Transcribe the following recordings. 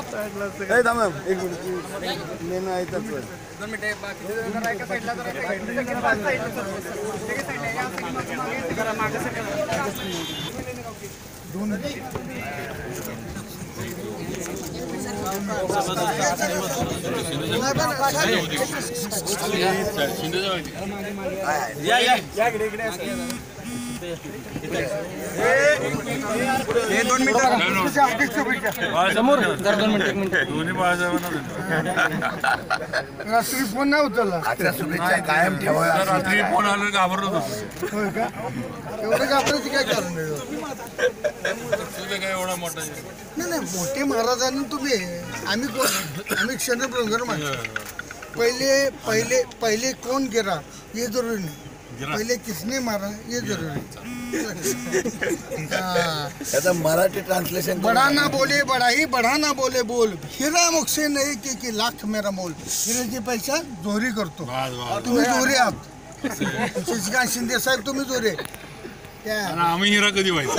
काय थांब एक मिनिट मेन आहे तर दोन मिनिटं बाकी जरा एका साईडला जरा साईडला मागे दोन या इकडे इकडे दोन्ही बाळासाहेबांना रात्री फोन नाही उचलला. कायम ठेवा. रात्री फोन आलो घाबरत होतो. एवढं घाबरायचं काय कारण काय एवढा मोठा नाही नाही मोठे महाराजांनी तुम्ही आम्ही कोण? आम्ही क्षणप्रंगर माणसं. पहिले पहिले पहिले कोण गिरा? हे जरुरी नाही. पहिले किसने मारा ये जरुरी हाँ. त्याचं मराठी ट्रान्सलेशन बडा ना बोले बडाही बडा ना बोले बोल. हिरा मोक्षे नाही की की लाख मेरा मोल. हिराची पैसा जोरी करतो. तुम्ही जोरी आहात. शशिकांत शिंदे साहेब तुम्ही जोरे. आम्ही हिरा कधी व्हायचं?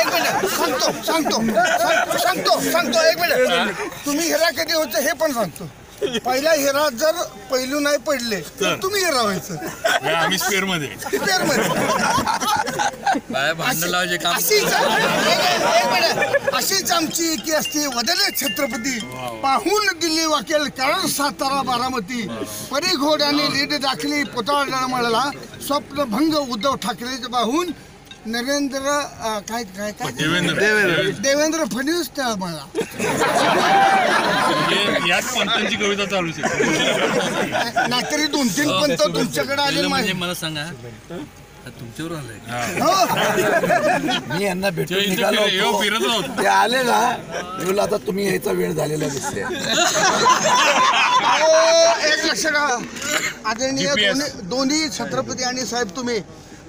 एक मिनिट. सांगतो सांगतो. सांग- सांगतो सांगतो. एक मिनिट. तुम्ही हिरा कधी होतं हे पण सांगतो. पहिला हिरा जर पैलू नाही पडले तर तुम्ही हिरा व्हायचं. आम्ही स्पेअरमध्ये Repair मध्ये. अशीच एक- एक मिनिट. अशीच आमची की असते वदले छत्रपती. पाहून दिल्ली वाकेल कारण सातारा बारामती. परी घोड्याने लीड दाखली पुतळा मळला स्वप्नभंग उद्धव ठाकरेचे पाहून नरेंद्र अं, काय काय काय? देवेंद्र. देवेंद्र. फडणवीस त्या मला म्हणजे याच पंतांची कविता चालू शकते नाहीतरी दोन तीन पंत तुमच्याकडे आले म्हणजे माहिती मला सांगा तुमच्यावर आलंय हो. मी यांना भेटून ते निघालो इथे येऊ होतो. फिरत होतो ते आले ना आता तुम्ही यायचा वेळ झालेला दिसते अहो, एक लक्ष आदरणीय GPS. दोन्ही दोन्ही छत्रपती आणि साहेब तुम्ही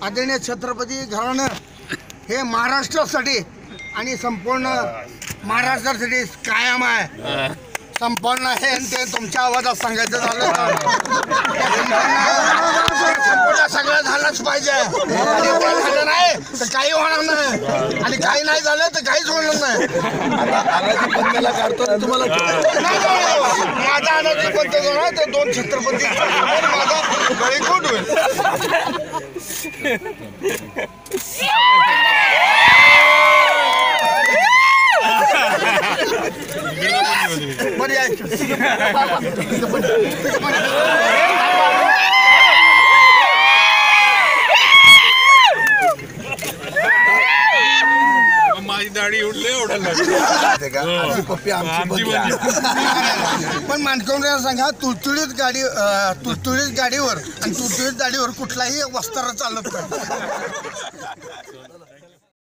आदरणीय छत्रपती घराणं हे महाराष्ट्रासाठी आणि संपूर्ण महाराष्ट्रासाठी कायम आहे. संपूर्ण हे ते तुमच्या आवाजात सांगायचं झालं. तर संपूर्ण सगळं झालंच पाहिजे. झालं नाही तर काही होणार नाही. आणि काही नाही झालं तर काहीच होणार नाही. काढतो तुम्हाला. माझा आनंद पंत जो आहे ते दोन छत्रपती. आणि माझा गळीकोट होईल बरं यायचं मग माझी पप्पी आमची. बंदी. पण मानकवण्याला सांगा तुळतुळीत गाडी तुळतुळीत गाडीवर आणि तुळतुळीत गाडीवर कुठलाही वस्तारा चालत नाही